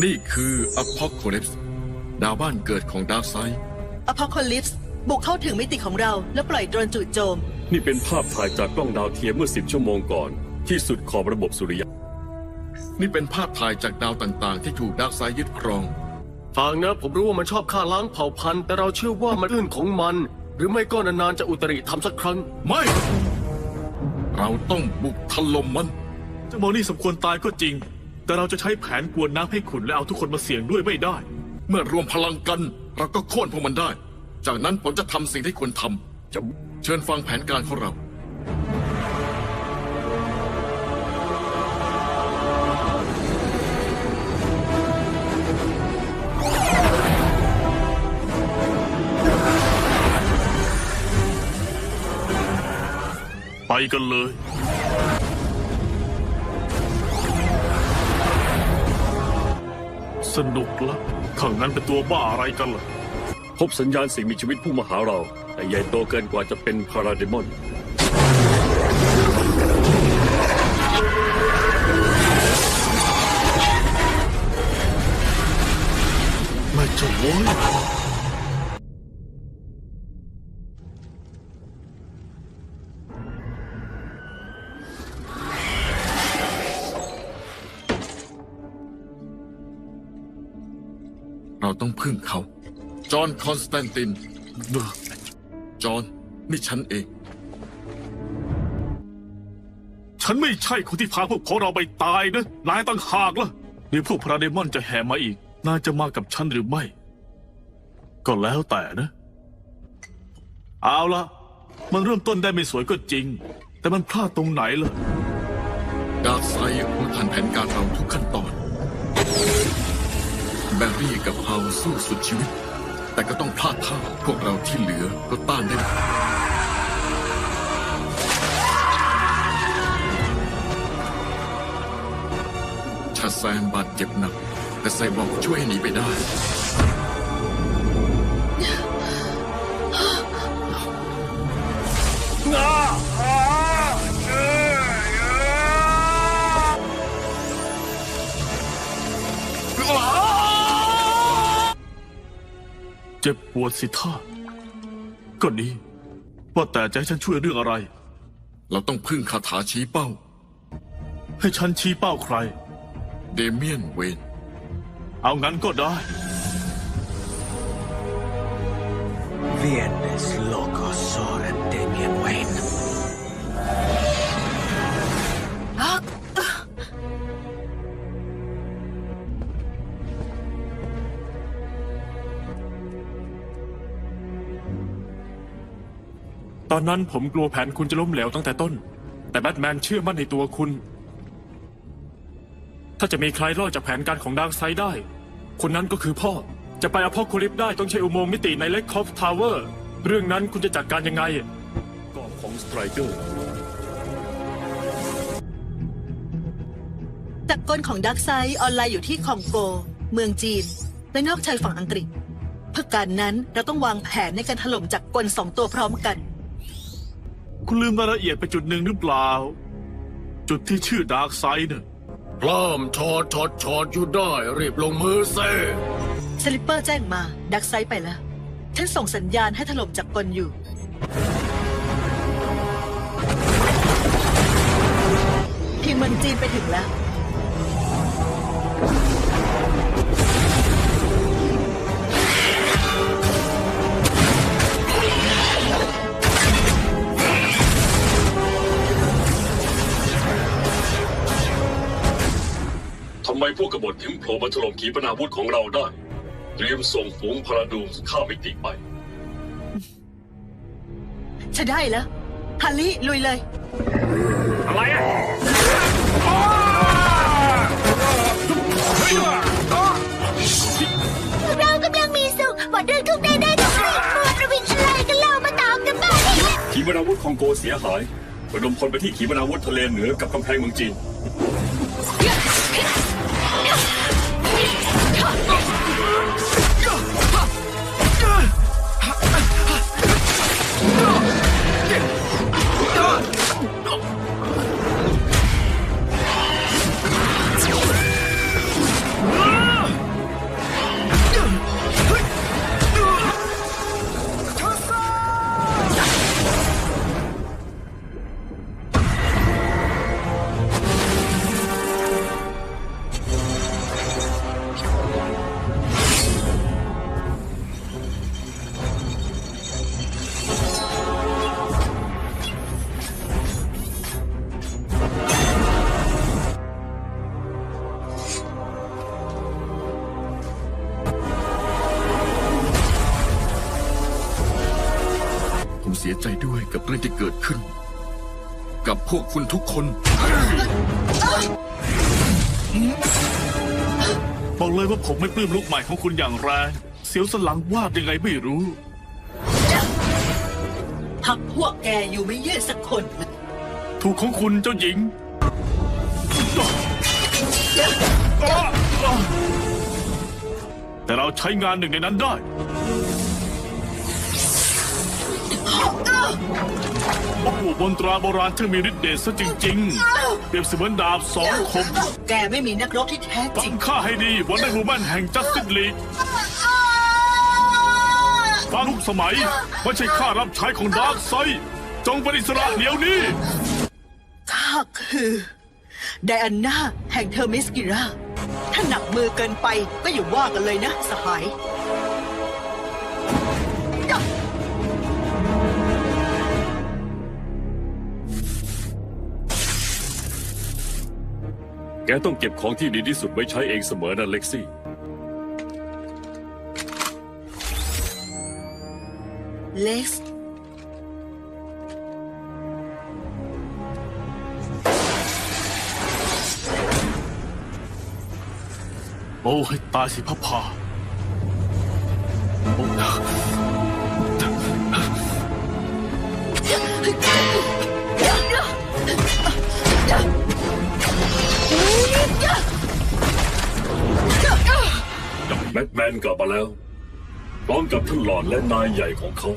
นี่คืออพอ c a l y p s e ดาวบ้านเกิดของดาร์กไซด์อพอลคลิปส์บุกเข้าถึงมิติของเรา แล้วปล่อยโดรนจู่โจม นี่เป็นภาพถ่ายจากกล้องดาวเทียมเมื่อ 10 ชั่วโมงก่อน ที่สุดขอบระบบสุริยะ นี่เป็นภาพถ่ายจากดาวต่างๆ ที่ถูกดาร์กไซด์ยึดครอง ฟังนะผมรู้ว่ามันชอบฆ่าล้างเผ่าพันธุ์ แต่เราเชื่อว่ามันอื่นของมัน หรือไม่ก็นานๆจะอุตริทำสักครั้ง ไม่ เราต้องบุกถล่มมันเจ้าโมนี่สมควรตายก็จริง แต่เราจะใช้แผนกวนน้ำให้ขุนและเอาทุกคนมาเสี่ยงด้วยไม่ได้ เมื่อรวมพลังกัน เราก็โค่นพวกมันได้ จากนั้นผมจะทำสิ่งที่ควรทำจะเชิญฟังแผนการของเรา ไปกันเลย สนุกละข้างนั้นเป็นตัวบ้าอะไรกันล่ะ พบสัญญาณสิ่งมีชีวิตพุ่งมาหาเรา แต่ใหญ่โตเกินกว่าจะเป็นพาราเดมอนไม่จะโว้ย ต้องพึ่งเขา จอห์นคอนสแตนติน จอห์นนี่ฉันเอง ฉันไม่ใช่คนที่พาพวกของเราไปตายนะ นายตั้งหากล่ะเดี๋ยวพวกพระเดมอนจะแห่มาอีก นายจะมากับฉันหรือไม่ ก็แล้วแต่นะ เอาละมันเริ่มต้นได้ไม่สวยก็จริง แต่มันพลาดตรงไหนล่ะดาร์กไซด์รู้ทันแผนการเราทุกขั้นตอน แบรี่กับเฮาสู้สุดชีวิต แต่ก็ต้องพลาดท่าพวกเราที่เหลือก็ต้านได้ชาแซมบาดเจ็บหนัก แต่ไซบอร์กช่วยให้หนีไปได้ เจ็บปวดสิท่าก็ดีว่าแต่จะให้ฉันช่วยเรื่องอะไร เราต้องพึ่งคาถาชี้เป้า ให้ฉันชี้เป้าใคร เดเมียนเวน เอางั้นก็ได้ Vienes loco Soren Damian Wayne. ตอนนั้นผมกลัวแผนคุณจะล้มเหลวตั้งแต่ต้น แต่แบทแมนเชื่อมั่นในตัวคุณ ถ้าจะมีใครรอดจากแผนการของดาร์กไซด์ได้ คนนั้นก็คือพ่อ จะไปอพอลโคลิปได้ต้องใช้อุโมงค์มิติในเล็กคอฟทาวเวอร์ เรื่องนั้นคุณจะจัดการยังไงกองของสไตรเกอร์จักรกลของดักไซด์ออนไลน์อยู่ที่คองโก เมืองจีน และนอกชายฝั่งอังกฤษ เพื่อการนั้นเราต้องวางแผนในการถล่มจักรกลสองตัวพร้อมกัน คุณลืมรายละเอียดไปจุดหนึ่งหรือเปล่า จุดที่ชื่อดาร์กไซด์เนี่ยพร้อมชอดชอดชอดอยู่ได้ รีบลงมือเซ่สลิปเปอร์แจ้งมา ดักไซด์ไปแล้ว ฉันส่งสัญญาณให้ถล่มจักรกลอยู่ ทีมเมืองจีนไปถึงแล้ว ไมพวกกบฏถึงโผล่มาถล่มขีปนาวุธของเราได้ เตรียมส่งฝูงพาราดูมข้ามมิติไปฉันได้แล้วฮาริลุยเลยเรากำลังมีสุขหมดเรื่องทุกข์ได้ได้ทุกสิ่งมัวประวิงชลายกันเล่ามาตามกันบ้างขีปนาวุธของโกเสียหายระดมพลไปที่ขีปนาวุธทะเลเหนือกับกำแพงเมืองจีน ยใจด้วยกับเรื่องที่เกิดขึ้น กับพวกคุณทุกคน บอกเลยว่าผมไม่ปลื้มลูกใหม่ของคุณอย่างแรงเสียวสนหลังวาดยังไงไม่รู้ พักพวกแกอยู่ไม่เยืดสักคนถูกของคุณเจ้าหญิง แต่เราใช้งานหนึ่งในนั้นได้ โอ้โหบนตราโบราณที่มีฤทธิ์เดชซะจริงๆ เปรียบเสมือนดาบสองคม แกไม่มีนักรบที่แท้จฟัริงงข้าให้ดีวันในรูแมนแห่งจัสติสลีกฟังทุกสมัยไม่ใช่ข้ารับใช้ของดาร์กไซด์จงเป็นอิสระเดี๋ยวนี้ ข้าคือไดอาน่าแห่งเทอร์มิสกิราถ้าหนักมือเกินไปก็อย่าว่ากันเลยนะ สหาย ต้องเก็บของที่ดีที่สุดไว้ใช้เองเสมอนะเล็กซี่ เล็กซ์โอ้ให้ตายสิพระพาโอ้ แม็กแมนกลับมาแล้วพร้อมกับท่านหลอดและนายใหญ่ของเขา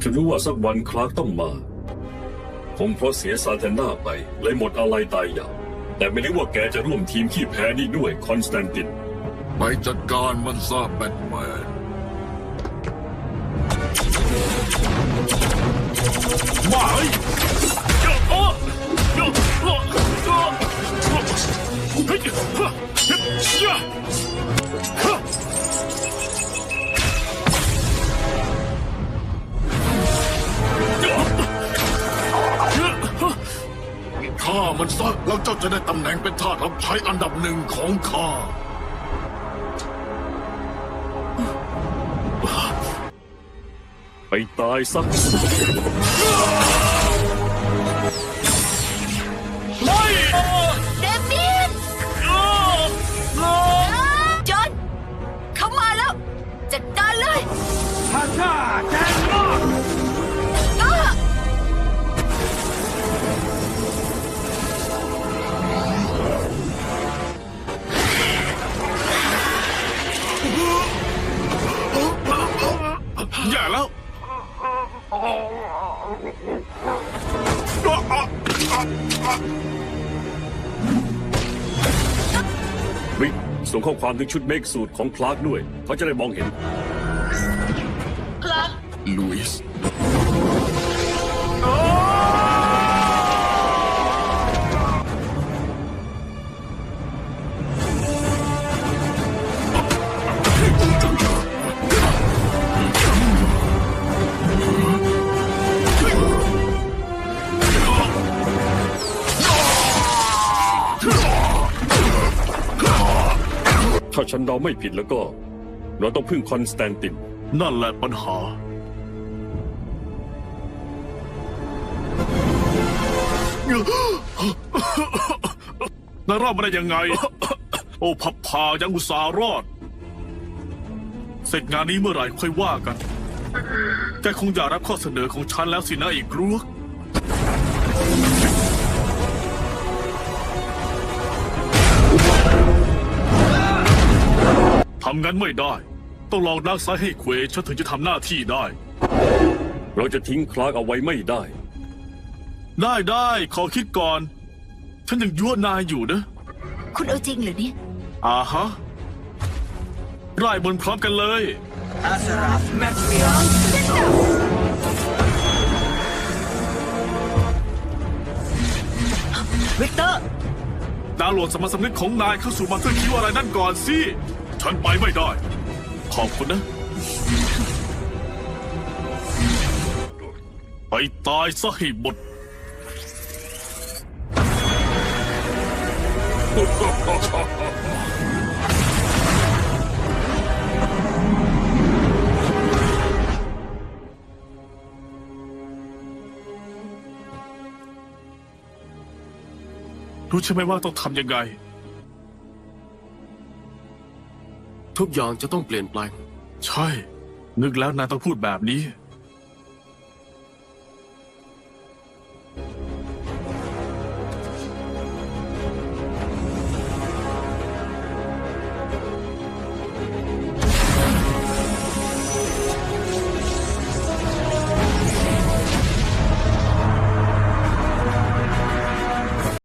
ฉันรู้ว่าสักวันคลาร์กต้องมา ผมเพราะเสียซาเทน่าไปเลยหมดอะไรตายอย่างแต่ไม่นึกว่าแกจะร่วมทีมที่แพ้นี่ด้วยคอนสแตนติน ไปจัดการมันซะแบทแมนมาเฮ้ ฆ่ามันซะแล้วเจ้าจะได้ตำแหน่งเป็นทาสรับใช้อันดับหนึ่งของข้าไปตายซะ วิกส่งข้อความถึงชุดเมกสูตรของคลาร์กด้วย เขาจะได้มองเห็นลุยส์าฉันเดาไม่ผิดแล้วก็ เราต้องพึ่งคอนสแตนติน นั่นแหละปัญหา นายรอดมาได้ยังไง โอ้พับพายังอุตส่าห์รอด เสร็จงานนี้เมื่อไหร่ค่อยว่ากัน แกคงอยากรับข้อเสนอของฉันแล้วสินะอีกรวกำงั้นไม่ได้ ต้องลองดักซ้ายให้เควฉันถึงจะทำหน้าที่ได้ เราจะทิ้งคลาร์กเอาไว้ไม่ได้ ได้ได้ขอคิดก่อน ฉันยังยั่วนายอยู่นะ คุณเอาจริงเหรอเนี่ย อ่าฮะไล่บนพร้อมกันเลยวิกเตอร์ดาวน์โหลดสมรสำนึกของนายเข้าสู่มาสเตอร์คิวอะไรนั่นก่อนสิ ฉันไปไม่ได้ ขอบคุณนะ ไปตายซะให้หมด รู้ใช่ไหมว่าต้องทำยังไง ทุกอย่างจะต้องเปลี่ยนแปลง ใช่ นึกแล้วนายต้องพูดแบบนี้